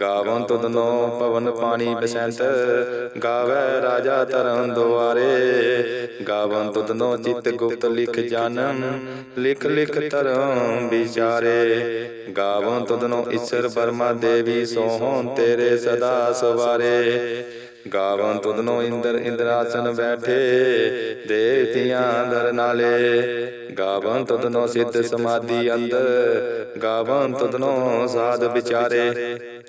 ਗਾਵਨ ਤੁਧਨੋ ਪਵਨ ਪਾਣੀ ਬਸੰਤ, ਗਾਵੇ ਰਾਜਾ ਧਰਮ ਦੁਆਰੇ। ਗਾਵਨ ਤੁਧਨੋ ਚਿਤ ਗੁਪਤ ਲਿਖ ਜਾਨਨ ਲਿਖ ਲਿਖ ਧਰਮ ਵਿਚਾਰੇ। ਗਾਵਨ ਤੁਧਨੋ ਈਸ਼ਰ ਬਰਮਾ ਦੇਵੀ ਸੋਹਣ ਤੇਰੇ ਸਦਾ ਸਵਾਰੇ। ਗਾਵਨ ਤੁਧਨੋ ਇੰਦਰ ਇੰਦਰਾਸਨ ਬੈਠੇ ਦੇਵਤਿਆਂ ਦਰ ਨਾਲੇ। ਗਾਵਨ ਤੁਧਨੋ ਸਿੱਧ ਸਮਾਧੀ ਅੰਦਰ, ਗਾਵਨ ਤੁਧਨੋ ਸਾਧ ਵਿਚਾਰੇ।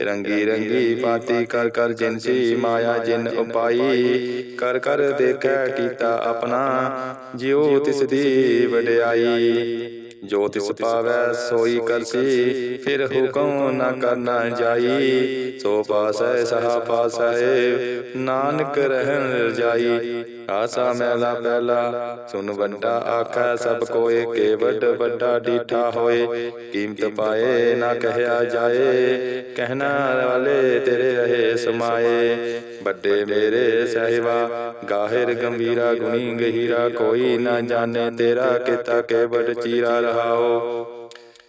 ਰੰਗੀ ਰੰਗੀ ਪਾਤੀ ਕਰ ਕਰ ਜਿਨ ਸੀ ਮਾਇਆ ਜਿਨ ਉਪਾਈ, ਕਰ ਕਰ ਦੇਖੈ ਕੀਤਾ ਆਪਣਾ, ਜਿਉ ਤਿਸ ਦੀ ਵਡਿਆਈ। ਜੋ ਤਿਸ ਪਾਵੈ ਸੋਈ ਕਰਸੀ, ਫਿਰ ਹੁਕਮ ਨਾ ਕਰਨਾ ਜਾਈ। ਸੋ ਪਾਸੈ ਸਹਾ ਪਾਸੈ, ਨਾਨਕ ਰਹਿਣ ਰਜਾਈ। ਆਸਾ ਮੈਲਾ ਪਹਿਲਾ ਸੁਨ ਵੱਡਾ ਆਖੈ, ਸਭ ਕੋਏ ਕੇ ਵੱਡ ਵੱਡਾ ਡੀਠਾ ਹੋਏ। ਕੀਮਤ ਪਾਏ, ਨਾ ਕਹਿਆ ਜਾਏ, ਕਹਿਣਾ ਵਾਲੇ ਤੇਰੇ ਰਹੇ ਸਮਾਏ। ਵੱਡੇ ਮੇਰੇ ਸਹਿਬਾ, ਗਾਹਿਰ ਗੰਭੀਰਾ ਗੁਣੀ ਗਹੀਰਾ, ਕੋਈ ਨਾ ਜਾਣੇ ਤੇਰਾ ਕਿਤਾ ਕੇ ਵੱਡ ਚੀਰਾ ਰਹਾਓ।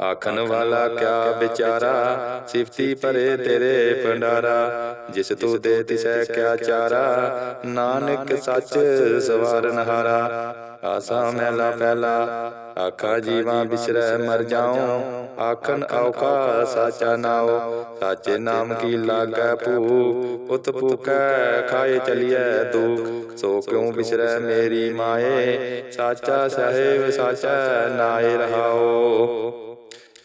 ਆਖਣ ਵਾਲਾ ਕਿਆ ਵਿਚਾਰਾ? ਸਿਫਤੀ ਭਰੇ ਤੇਰੇ ਭੰਡਾਰਾ। ਜਿਸ ਤੂੰ ਦੇ ਤਿਸੈ ਕਿਆ ਚਾਰਾ? ਨਾਨਕ ਸੱਚ ਸਵਾਰਨ ਹਾਰਾ ਆਸਾ ਮੈਲਾ ਪਹਿਲਾ ਆਖਾ ਜੀਵਾਂ ਬਿਸਰੈ ਮਰ ਜਾਉ। ਆਖਣ ਔਖਾ ਸਾਚਾ ਨਾਉ। ਸਾਚੇ ਨਾਮ ਕੀ ਲਾਗੈ ਭੂ? ਉਤ ਭੂਕੈ ਖਾਏ ਚਲੀਐ ਦੁਖ। ਸੋ ਕਿਉ ਬਿਸਰੈ ਮੇਰੀ ਮਾਏ? ਸਾਚਾ ਸਹਿਬ ਸਾਚਾ ਨਾਏ ਰਹਾਓ।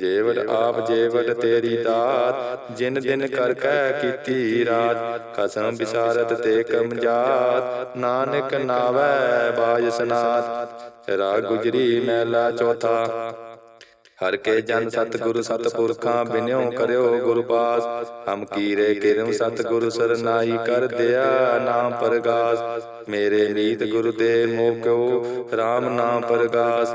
ਜੇਵੜ ਆਪ ਜੇਵੜ ਤੇਰੀ ਦਾਤ, ਜਿਨ ਦਿਨ ਕਰ ਕੈ ਕੀਤੀ ਰਾਤ, ਕਸਮ ਵਿਸਾਰਤ ਤੇ ਕਮਜਾਤ ਨਾਨਕ ਨਾਵੈ ਬਾਜ ਰਾ ਗੁਜਰੀ ਮੈਲਾ ਚੌਥਾ। ਹਰ ਕੇ ਜਨ ਸਤਿਗੁਰੂ ਸਤਿਪੁਰਖਾਂ ਬਿਨਿਓ ਕਰਿਓ ਗੁਰੂ ਪਾਸ ਹਮ ਕੀਰੇ ਕਿਰਮ ਸਤਿਗੁਰੂ ਸਰਨਾਈ ਕਰ ਦਿਆ ਨਾਮ ਪਰਗਾਸ। ਮੇਰੇ ਮੀਤ ਗੁਰ ਦੇ ਮੋਹ ਕਿਉ RAM ਨਾਮ ਪਰਗਾਸ।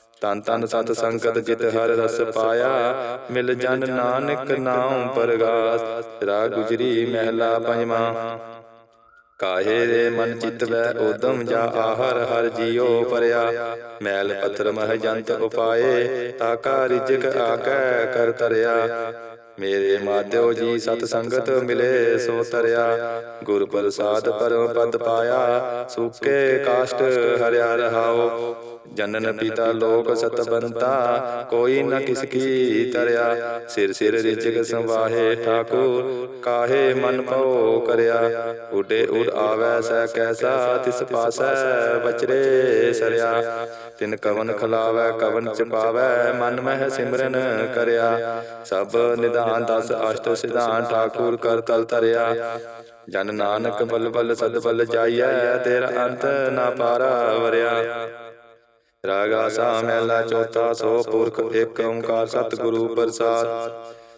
ਤਨ ਤਨ ਸਤ ਸੰਗਤ ਜਿਤ ਹਰ ਰਸ ਪਾਇਆ। ਮਿਲ ਜਨ ਨਾਨਕ ਨਾਮ ਪਰਗਾਸ ਰਾਗ ਗੁਜਰੀ ਮਹਿਲਾ ਪੰਜਵਾਂ। ਕਾਹੇ ਰੇ ਮਨ ਚਿਤ ਵੈ ਉਦਮ ਜਾ ਆਹਰ, ਹਰ ਜੀਉ ਪਰਿਆ। ਮੈਲ ਪੱਥਰ ਮਹ ਜੰਤ ਉਪਾਏ, ਤਾਕਾ ਰਿਜਕ ਆਕੈ ਕਰ ਤਰਿਆ। ਮੇਰੇ ਮਾਧਿਓ ਜੀ ਸਤ ਸੰਗਤ ਮਿਲੇ ਸੋ ਤਰਿਆ। ਗੁਰ ਪ੍ਰਸਾਦ ਪਰਮ ਪਦ ਪਾਇਆ, ਸੁਕੇ ਕਾਸ਼ਟ ਹਰਿਆ ਰਹਾਓ। ਜਨਨ ਪਿਤਾ, ਲੋਕ ਸਤਬੰਤਾ ਕੋਈ ਨ ਕਿਸ ਕੀ ਤਰਿਆ। ਸਿਰ ਸਿਰ ਰਿਜਕ ਸੰਵਾਹੇ ਠਾਕੁਰ, ਕਾਹੇ ਮਨ ਭਉ ਕਰਿਆ। ਉਡੇ ਉਡ ਆਵੈ ਸੈ ਕੈਸਾ, ਤਿਸ ਪਾਸੈ ਬਚਰੇ ਸਰਿਆ। ਤਿਨ ਕਵਨ ਖਲਾਵੈ, ਕਵਨ ਚਪਾਵੈ ਮਨ ਮਹਿ ਸਿਮਰਨ ਕਰਿਆ। ਸਭ ਨਿਧਾਨ ਦਸ ਅਸ਼ਟ ਸਿਧਾਨ ਠਾਕੁਰ ਕਰ ਤਲ ਤਰਿਆ। ਜਨ ਨਾਨਕ ਬਲ ਬਲ ਸਦ ਬਲ ਜਾਈਐ, ਤੇਰਾ ਅੰਤ ਨਾ ਪਾਰਾ ਵਰਿਆ। ਰਾਗ ਆਸਾ ਮਹਿਲਾ ਚੌਥਾ, ਸੋ ਪੁਰਖ ਏਕ ਓੰਕਾਰ ਸਤਿਗੁਰੂ ਪ੍ਰਸਾਦ।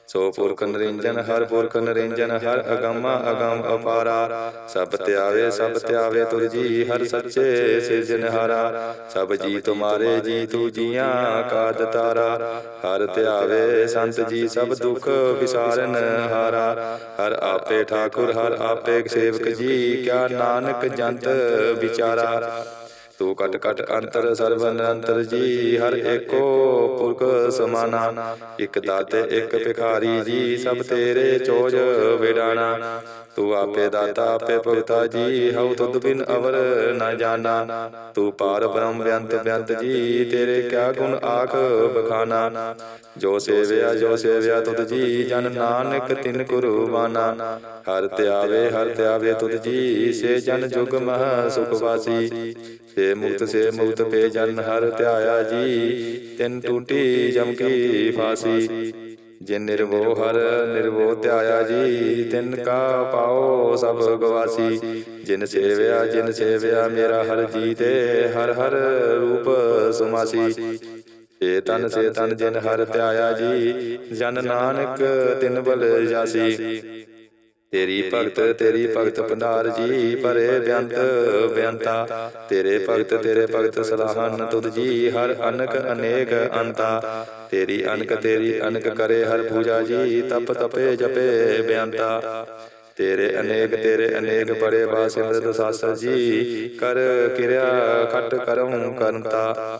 ਸੋ ਪੁਰਖ ਨਿਰੰਜਨ, ਹਰ ਪੁਰਖ ਨਿਰੰਜਨ, ਹਰ ਅਗੰਮਾ ਅਗੰਮ ਅਪਾਰਾ। ਸਭ ਧਿਆਵੇ ਸਭ ਧਿਆਵੇ ਤੁਰ ਜੀ, ਹਰ ਸੱਚੇ ਸਿਰਜਨਹਾਰਾ ਸਭ ਜੀ ਤੁਮਾਰੇ, ਜੀ ਤੂ ਜੀਆਂ ਕਾ ਦਤਾਰਾ ਹਰ ਧਿਆਵੇ ਸੰਤ ਜੀ ਸਭ ਦੁਖ ਵਿਸਾਰਨ ਹਾਰਾ। ਹਰ ਆਪੇ ਠਾਕੁਰ, ਹਰ ਆਪੇ ਸੇਵਕ ਜੀ, ਕਿਆ ਨਾਨਕ ਜੰਤ ਵਿਚਾਰਾ। ਤੂੰ ਕਟ ਕਟ ਅੰਤਰ ਸਰਬ ਨਿਰੰਤਰ ਜੀ ਹਰ ਏਕੋ ਪੁਰਖ ਸਮਾਨਾ। ਇਕ ਦਾਤੇ ਇਕ ਭਿਖਾਰੀ ਜੀ ਸਭ ਤੇਰੇ ਚੋਜ ਵਿਡਾਣਾ ਤੂੰ ਆਪੇ ਦਾਤਾ ਆਪੇ ਭਗਤਾ ਜੀ, ਹਉ ਤੁਧ ਬਿਨ ਅਵਰ ਨਾ ਜਾਣਾ। ਤੂੰ ਪਾਰ ਬ੍ਰਹਮ ਬਿਅੰਤ ਬਿਅੰਤ ਜੀ, ਤੇਰੇ ਕਿਆ ਗੁਣ ਆਖ ਬਖਾਨਾ। ਜੋ ਸੇਵਿਆ ਜੋ ਸੇਵਿਆ ਤੁਧ ਜੀ, ਜਨ ਨਾਨਕ ਤਿਨ ਕੁਰਬਾਨਾ ਹਰ ਧਿਆਵੇ ਹਰ ਧਿਆਵੇ ਤੁਧ ਜੀ, ਸੇ ਜਨ ਜੁਗ ਮਹ ਸੁਖ ਵਾਸੀ। ਸੇ ਮੁਕਤ ਸੇ ਮੁਕਤ ਪੇ ਜਨ ਹਰ ਧਿਆਇਆ ਜੀ, ਤਿਨ ਟੂਟੀ ਜਮ ਕੀ ਫਾਸੀ। ਜਿਨ ਨਿਰਵੋ ਹਰ ਨਿਰਵੋ ਧਿਆਇਆ ਜੀ, ਤਿਨ ਕਾ ਪਾਓ ਸਭ ਗਵਾਸੀ। ਜਿਨ ਸੇਵਿਆ ਜਿਨ ਸੇਵਿਆ, ਮੇਰਾ ਹਰ ਜੀ ਤੇ ਹਰ ਹਰ ਰੂਪ ਸੁਮਾਸੀ। ਸੇ ਤਨ ਸੇ ਤਨ ਜਿਨ ਹਰ ਧਿਆਇਆ ਜੀ, ਜਨ ਨਾਨਕ ਤਿਨ ਬਲ ਜਾਸੀ। ਤੇਰੀ ਭਗਤ ਤੇਰੀ ਭਗਤ ਪੰਧਾਰ ਜੀ ਪਰੇ ਬਿਆੰਤ ਬਿਆੰਤਾ ਤੇਰੇ ਭਗਤ ਤੇਰੇ ਭਗਤ ਸਲਾਹਨ ਤੁਧ ਜੀ ਹਰ ਅਨਕ ਅਨੇਕ ਅੰਤਾ। ਤੇਰੀ ਅਨਕ ਤੇਰੀ ਅਨਕ ਕਰੇ ਹਰ ਪੂਜਾ ਜੀ ਤਪ ਤਪੇ ਜਪੇ ਬਿਆੰਤਾ ਤੇਰੇ ਅਨੇਕ ਤੇਰੇ ਅਨੇਕ ਬੜੇ ਬਾਸਿਮਰਤ ਸਾਸਰ ਜੀ ਕਰ ਕਿਰਿਆ ਖਟ ਕਰਮ ਕਰੰਤਾ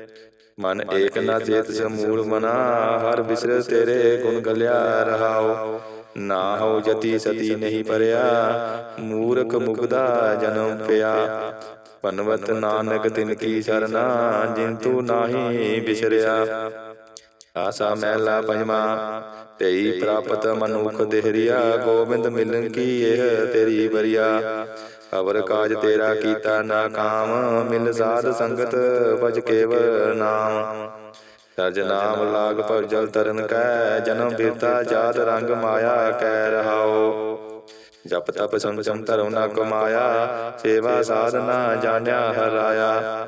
ਮਨ ਏਕ ਨਾ ਚੇਤ ਸਮੂਲ ਮਨਾ ਹਰ ਬਿਸਰ ਤੇਰੇ ਗੁਣ ਗਲਿਆ ਰਹਾਉ ਨਾ ਹੋ ਜਤੀ ਸਤੀ ਨਹੀਂ ਪਰਿਆ ਮੂਰਖ ਮੁਗਦਾ ਜਨਮ ਪਿਆ। ਪਨਵਤ ਨਾਨਕ ਤਿਨ ਕੀ ਸਰਨਾ ਜਿਨ ਤੂ ਨਾਹੀ ਬਿਸਰਿਆ। ਆਸਾ ਮਹਿਲਾ ਪੰਜਵਾ ਤੇਈ ਪ੍ਰਾਪਤ ਮਨੁਖ ਦੇਹਰੀਆ ਗੋਬਿੰਦ ਮਿਲਨ ਕੀ ਇਹ ਤੇਰੀ ਬਰੀਆ ਅਵਰ ਕਾਜ ਤੇਰਾ ਕੀਤਾ ਨਾ ਕਾਮ ਮਿਲ ਸਾਧ ਸੰਗਤ ਭਜ ਕੇਵਲ ਨਾਮ। ਸਰਜ ਨਾਮ ਲਾਗ ਭਜਲ ਤਰਨ ਕੈ ਜਨਮ ਬਿਰਤਾ ਜਾਤ ਰੰਗ ਮਾਇਆ ਕੈ ਰਹਾਓ। ਜਪ ਤਪ ਸੰਚਮ ਧਰਮ ਨਾ ਕਮਾਇਆ ਸੇਵਾ ਸਾਧਨਾ ਜਾਣਿਆ ਹਰਾਇਆ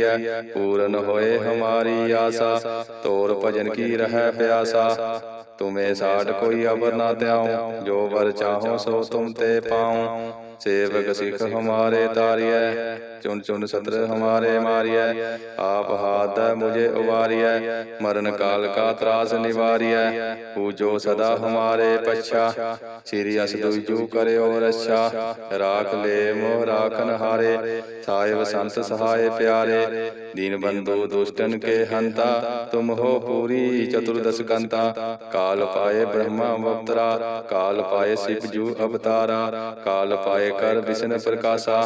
ਸੰਗਰੀਐ ਪੂਰਨ ਹੋਏ ਹਮਾਰੀ ਆਸਾ, ਤੋਰ ਭਜਨ ਕੀ ਰਹਿ ਪਿਆਸਾ। ਤੁਮੇ ਸਾਡ ਕੋਈ ਅਵਰ ਨਾ ਤਿਆਉ ਜੋ ਵਰ ਚਾਹੋ ਸੋ ਤੁਮ ਤੇ ਪਾਉ। ਸੇਵਕ ਸਿਖ ਹਮਾਰੇ ਤਾਰਿਐ। ਚੁਨ ਚੁਨ ਸਤਰ ਹਮਾਰੇ ਮਾਰਿਐ ਆਪ ਹਾਥ ਮੁਝੇ ਉਵਾਰਿਐ ਮਰਨ ਕਾਲ ਕਾ ਤਰਾਸ ਨਿਵਾਰਿਐ ਪੂਜੋ ਸਦਾ ਹਮਾਰੇ ਪਛਾ ਰਾਖ ਲੈ ਰਾਖਨ ਹਾਰੇ ਸਾਹਿਬ ਸੰਤ ਸਹਾਇ ਪਿਆਰੇ ਦੀਨ ਬੰਧੂ ਦੁਸ਼ਟਨ ਕੇ ਹੰਤਾ ਤੁਮ ਹੋ ਪੂਰੀ ਚਤੁਰਦਸ ਕੰਤਾ ਕਾਲ ਪਾਏ ਬ੍ਰਹਮਾ ਅਵਤਰਾ ਕਾਲ ਪਾਏ ਸਿਵ ਜੂ ਅਵਤਾਰਾ ਕਾਲ ਪਾਏ ਕਰ ਵਿਸ਼ਨ ਪ੍ਰਕਾਸ਼ਾ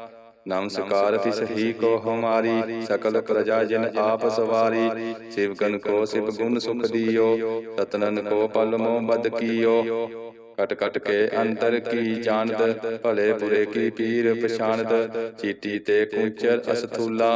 ਨਮਸਕਾਰ ਤਿਸ ਹੀ ਕੋ ਹਮਾਰੀ ਸਕਲ ਪ੍ਰਜਾ ਜਿਨ ਆਪ ਸਵਾਰੀ ਸਿਵਕਨ ਕੋ ਸਿਵ ਗੁਣ ਸੁਖ ਦਿਓ ਸਤਨਨ ਕੋ ਪਲ ਮੋ ਬਦ ਕੀਓ। ਕਟ ਕਟ ਕੇ ਅੰਤਰ ਕੀ ਜਾਣਦ ਭਲੇ ਬੁਰੇ ਕੀ ਪੀਰ ਪਛਾਨਦ ਚੀਟੀ ਤੇ ਕੁੰਚਰ ਅਸਥੂਲਾ।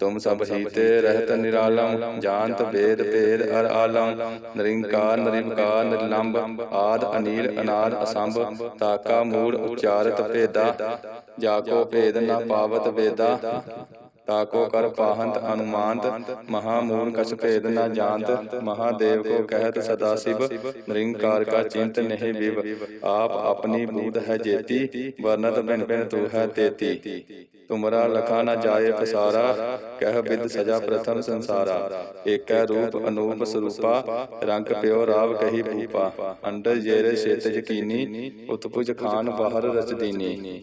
ਤੁਮ ਸਭ ਹੀ ਤੇ ਰਹਿਤ ਨਿਰਾਲਮ ਜਾਣਤ ਵੇਦ ਭੇਦ ਅਰ ਆਲਮ। ਨਿਰੰਕਾਰ ਨਿਰਵਕਾਰ ਨਿਰਲੰਭ ਆਦ ਅਨੀਲ ਅਨਾਦ ਅਸੰਭ। ਤਾਕਾ ਮੂੜ ਉਚਾਰਤ ਭੇਦਾ। ਜਾ ਕੋ ਭੇਦ ਨਾ ਪਾਵਤ ਵੇਦਾ। ਤਾਕੋ ਕਰ ਪਾਹੰਤ ਅਨੁਮਾਨਤ ਮਹਾ ਮੂਲ ਕਛ ਭੇਦ ਨਾ ਜਾਣਤ ਮਹਾਦੇਵ ਕੋ ਕਹਿਤ ਸਦਾ ਸਿਵ ਨਿਰੰਕਾਰ ਕਾ ਚਿੰਤ ਆਪ ਆਪਣੀ ਬੂਧ ਹੈ ਜੇਤੀ ਵਰਨਤ ਹੈ ਤੇਤੀ। ਤੁਮਰਾ ਲਖਾ ਨ ਜਾਏ ਪਸਾਰਾ ਕਹਿ ਬਿਦ ਸਜਾ ਪ੍ਰਥਮ ਸੰਸਾਰਾ। ਏਕੈ ਰੂਪ ਅਨੂਪ ਸਰੂਪਾ ਰੰਗ ਪਿਓ ਰਾਵ ਕਹੀ ਭੂਪਾ ਅੰਡਰ ਜੇਰੇ ਛੇਤ ਜਕੀਨੀ ਉਤਪੁਜ ਖਾਨ ਬਾਹਰ ਰਚ ਦੀਨੀ।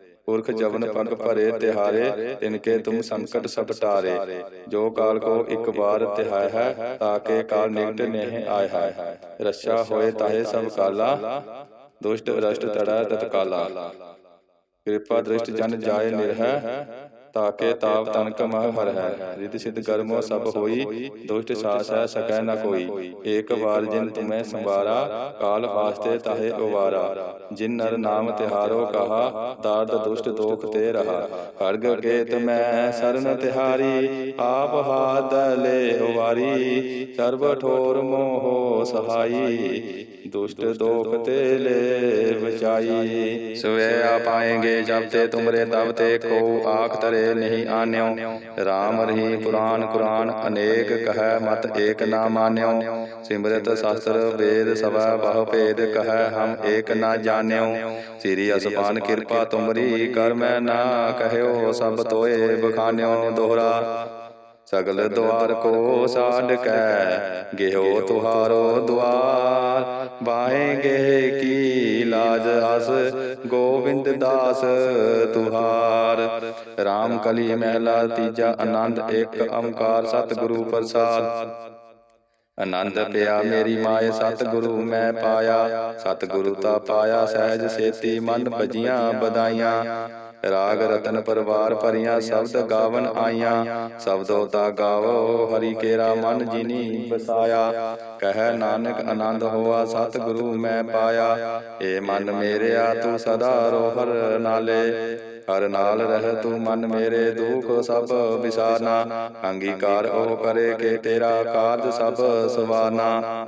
ਪੁਰਖ ਜਵਨ ਪਗ ਭਰੇ ਤਿਹਾਰੇ ਤਿਨਕੇ ਤੁਮ ਸੰਕਟ ਸਭ ਟਾਰੇ। ਜੋ ਕਾਲ ਕੋ ਇੱਕ ਵਾਰ ਤਿਹਾਇ ਹੈ ਤਾਕੇ ਕਾਲ ਨਿਕਟ ਨਹਿ ਆਇ ਹੈ। ਰਛਾ ਹੋਏ ਤਾਹੇ ਸਭ ਕਾਲਾ ਦੁਸ਼ਟ ਰਸ਼ਟ ਤੜਾ ਤਤਕਾਲਾ। ਕਿਰਪਾ ਦ੍ਰਿਸ਼ਟ ਜਨ ਜਾਏ ਨਿਰਹਿ ਤਾਕੇ ਤਾਪ ਤਨਕ ਮਹ ਹਰ ਹੈ। ਰਿਤ ਸਿਧ ਕਰਮੋ ਸਭ ਹੋਈ, ਦੁਸ਼ਟ ਸਾਸ ਹੈ, ਸਕੈ ਨ ਕੋਈ। ਏਕ ਵਾਰ ਜਿਨ ਤੁਮੈ ਸੰਵਾਰਾ ਕਾਲ ਵਾਸਤੇ ਤਾਹੇ ਉਵਾਰਾ। ਜਿਨ ਨਰ ਨਾਮ ਤਿਹਾਰੋ ਕਹਾ ਦਾਰਦ ਦੁਸ਼ਟ ਦੋਖ ਤੇ ਰਹਾ। ਖੜਗ ਕੇਤ ਮੈਂ ਸਰਨ ਤਿਹਾਰੀ, ਆਪ ਹਾਥ ਲੈ ਉਵਾਰੀ ਸਰਬ ਠੋਰ ਮੋਹ ਸਹਾਈ, ਦੁਸ਼ਟ ਦੋਖ ਤੇ ਲੈ ਬਚਾਈ ਸਵੇ ਆ ਪਾਏਗੇ ਜਬ ਤੇ ਤੁਮਰੇ ਤਬ ਤੇ ਕੋ ਆਖ ਤਰੇ ਨਹੀਂ ਆਨਿਓ। RAM ਰਹੀ ਪੁਰਾਨ ਕੁਰਾਨ, ਅਨੇਕ ਕਹੈ ਮਤ ਏਕ ਨਾ ਮਾਨਿਓ। ਸਿਮਰਤ ਸ਼ਾਸਤਰ ਵੇਦ ਸਭਾ ਬਹੁ ਭੇਦ ਕਹੈ, ਹਮ ਏਕ ਨਾ ਜਾਣਿਓ। ਸ੍ਰੀ ਅਸਪਾਨ ਕਿਰਪਾ ਤੁਮਰੀ, ਕਰ ਮੈਂ ਨਾ ਕਹਿਓ, ਸਭ ਤੋਏ ਬਖਾਨਿਓ। ਦੋਹਰਾ ਸਗਲ ਦੁਆਰ ਕੋ ਸਾਡ ਕੈ। ਗਿਓ ਤੁਹਾਰੋ ਦੁਆਰ ਬਾਹੇਗੇ ਕੀ ਲਾਜ ਹਸ। ਗੋਬਿੰਦ ਦਾਸ ਤੁਹਾਰ। RAM ਕਲੀ ਮਹਿਲਾ ਤੀਜਾ ਆਨੰਦ ਇੱਕ ਓੰਕਾਰ ਸਤਿਗੁਰੂ ਪ੍ਰਸਾਦ। ਆਨੰਦ ਪਿਆ ਮੇਰੀ ਮਾਏ ਸਤਿਗੁਰੂ ਮੈਂ ਪਾਇਆ। ਸਤਿਗੁਰੂ ਤਾ ਪਾਇਆ ਸਹਿਜ ਸੇਤੀ ਮਨ ਭਜੀਆਂ ਬਦਾਈਆਂ ਰਾਗ ਰਤਨ ਪਰਵਾਰ ਭਰੀਆਂ ਸ਼ਬਦ ਗਾਵਨ ਆਈਆਂ। ਸ਼ਬਦੋ ਤਾ ਗਾਵੋ ਹਰੀ ਕੇਰਾ ਮਨ ਜਿਨੀ ਵਸਾਇਆ। ਕਹਿ ਨਾਨਕ ਆਨੰਦ ਹੋਆ ਸਤਿਗੁਰੂ ਮੈਂ ਪਾਇਆ। ਏ ਮਨ ਮੇਰਿਆ ਤੂੰ ਸਦਾ ਰੋਹਰ ਨਾਲੇ। ਹਰ ਨਾਲ ਰਹਿ ਤੂੰ ਮਨ ਮੇਰੇ ਦੁਖ ਸਭ ਵਿਸਾਰਨਾ ਅੰਗੀਕਾਰ ਉਹ ਕਰੇ ਕਿ ਤੇਰਾ ਕਾਰਜ ਸਭ ਸਵਾਰਨਾ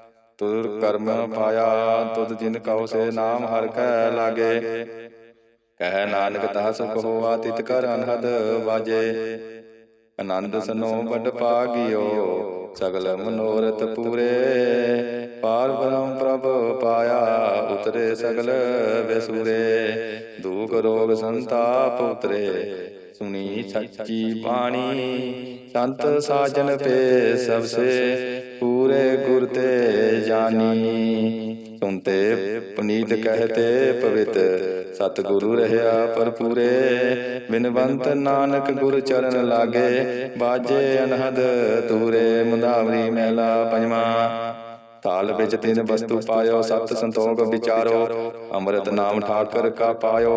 ਤੁਰ ਕਰਮ ਪਾਇਆ, ਤੁਧ ਜਿਨ ਕਉ ਸੇ ਨਾਮ ਹਰ ਕੈ ਲਾਗੇ। ਕਹਿ ਨਾਨਕ ਤਾ ਸੁਖ ਹੋਆ ਤਿਤ ਕਰ ਅਨਹਦ ਵਾਜੇ। ਆਨੰਦ ਸਨੋ ਬਡ ਪਾਗਿਓ ਸਗਲ ਮਨੋਰਥ ਪੂਰੇ। ਪਾਰ ਬ੍ਰਹਮ ਪ੍ਰਭ ਪਾਇਆ, ਉਤਰੇ ਸਗਲ ਵਿਸੂਰੇ। ਦੁਖ ਰੋਗ ਸੰਤਾਪ ਉਤਰੇ, ਸੁਣੀ ਸੱਚੀ ਬਾਣੀ। ਸੰਤ ਸਾਜਨ ਪੇ ਸਭ ਸੇ। ਪੂਰੇ ਗੁਰ ਤੇ ਜਾਨੀ ਸੁਨਤੇ ਪੁਨੀਤ ਕਹਤੇ ਪਵਿੱਤ, ਸਤਿਗੁਰੂ ਰਹਿਆ ਪਰਪੂਰੇ ਬਿਨਵੰਤ ਨਾਨਕ ਗੁਰ ਚਰਨ ਲਾਗੇ, ਬਾਜੇ ਅਨਹਦ ਤੂਰੇ ਮੁੰਦਾਵਰੀ ਮਹਿਲਾ ਪੰਜਵਾ। ਤਾਲ ਵਿੱਚ ਤਿੰਨ ਵਸਤੂ ਪਾਇਓ, ਸਤ ਸੰਤੋਖ ਵਿਚਾਰੋ। ਅੰਮ੍ਰਿਤ ਨਾਮ ਠਾਕਰ ਕਾ ਪਾਇਓ,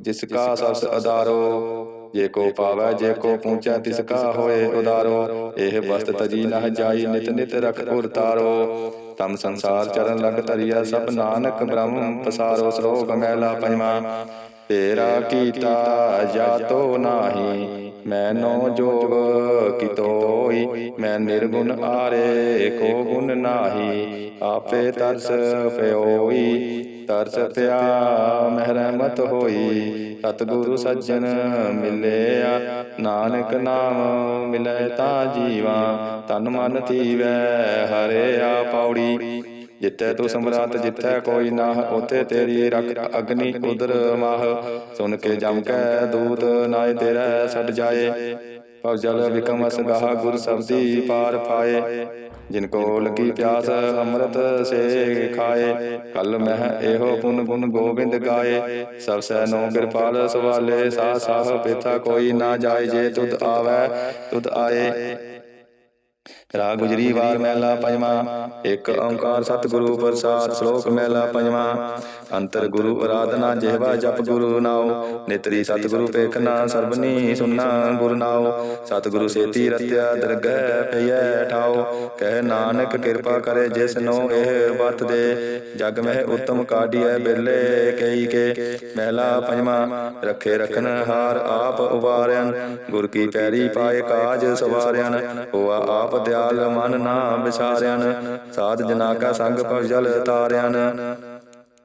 ਜਿਸ ਕਾ ਸਬਸ ਅਧਾਰੋ। ਜੇ ਕੋ ਪਾਵੈ, ਜੇ ਕੋ ਪਹੁੰਚੈ, ਤਿਸ ਕਾ ਹੋਏ ਉਦਾਰੋ, ਇਹ ਵਸਤ ਤਜੀ ਨਹ ਜਾਈ, ਨਿਤ ਨਿਤ ਰਖ ਉਰਤਾਰੋ। ਤਮ ਸੰਸਾਰ ਚਰਨ ਲਗ ਧਰਿਆ ਸਭ ਨਾਨਕ ਬ੍ਰਹਮ ਪਸਾਰੋ, ਸਰੋਗ ਮੈਲਾ ਪੰਜਵਾ। ਤੇਰਾ ਕੀਤਾ ਜਾਤੋ ਨਾਹੀ ਮੈਨੋ ਜੋਗ ਕਿਤੋਈ, ਮੈਂ ਨਿਰਗੁਣ ਆਰੇ ਕੋ ਗੁਣ ਨਾਹੀ, ਆਪੇ ਤਰਸ ਪਿਓਈ ਤਰਸ ਪਿਆ ਮਹਿਰਮਤ ਹੋਈ, ਸਤਿਗੁਰੂ ਸੱਜਣ ਮਿਲਿਆ। ਨਾਨਕ ਨਾਮ ਮਿਲੈ ਤਾਂ ਜੀਵਾ, ਤਨ ਮਨ ਥੀਵੈ ਹਰਿਆ ਪੌੜੀ। ਜਿੱਥੇ ਤੂੰ ਸਮਰਾਤ, ਜਿੱਥੇ ਕੋਈ ਨਾ ਉਥੇ ਤੇਰੀ ਰਖ ਅਗਨੀ ਉਦਰ ਮਾਹ। ਸੁਨ ਕੇ ਜਮ ਕੈ ਦੂਤ, ਨਾਏ ਤੇਰਾ ਛੱਡ ਜਾਏ। ਪਉ ਜਲ ਵਿਕਮ ਅਸਗਾਹ ਗੁਰ ਸਬਦੀ ਪਾਰ ਪਾਏ। ਜਿਨ ਕੋ ਲਗੀ ਪਿਆਸ ਅੰਮ੍ਰਿਤ ਸੇ ਖਾਏ। ਕਲ ਮਹਿ ਇਹੋ ਪੁਨ ਗੁਣ ਗੋਬਿੰਦ ਗਾਏ। ਸਭ ਸੈ ਨੋ ਕਿਰਪਾਲ ਸਵਾਲੇ ਸਾ ਸਾਹ ਪਿਥਾ ਕੋਈ ਨਾ ਜਾਏ ਜੇ ਤੁਧ ਆਵੈ ਤੁਧ ਆਏ। ਰਾਗ ਗੁਜਰੀ ਵਾਰ ਮਹਿਲਾ ਪੰਜਵਾਂ, ਇੱਕ ਓੰਕਾਰ ਸਤਿਗੁਰੂ ਪ੍ਰਸਾਦ ਸ਼ਲੋਕ ਮਹਿਲਾ ਪੰਜਵਾਂ। ਅੰਤਰ ਗੁਰੂ ਅਰਾਧਨਾ ਜਿਹਵਾ ਜਪ ਗੁਰੂ ਨਾਉ, ਨਿਤਰੀ ਸਤਿਗੁਰੂ ਪੇਖਨਾ ਸਰਬਨੀ ਸੁਨਾ ਗੁਰ ਨਾਉ। ਸਤਿਗੁਰੂ ਸੇਤੀ ਰਤਿਆ ਦਰਗਹਿ ਪਈਐ ਠਾਉ, ਕਹਿ ਨਾਨਕ ਕਿਰਪਾ ਕਰੇ ਜਿਸ ਨੂੰ ਇਹ ਵਰਤ ਦੇ। ਜਗ ਮਹਿ ਉਤਮ ਕਾਢੀਐ ਬਿਰਲੇ ਕਈ ਕੇ ਮਹਿਲਾ ਪੰਜਵਾਂ, ਰੱਖੇ ਰਖਨ ਹਾਰ ਆਪ ਉਵਾਰਿਆਨ ਗੁਰ ਕੀ ਪੈਰੀ ਪਾਏ ਕਾਜ ਸਵਾਰਿਆਨ ਹੋਆ ਆਪ ਦਿਆਲ ਮਨ ਨਾ ਵਿਸਾਰਿਆਨ ਸਾਧ ਜਨਾ ਕਾ ਸੰਗ ਜਲ ਤਾਰਿਆਨ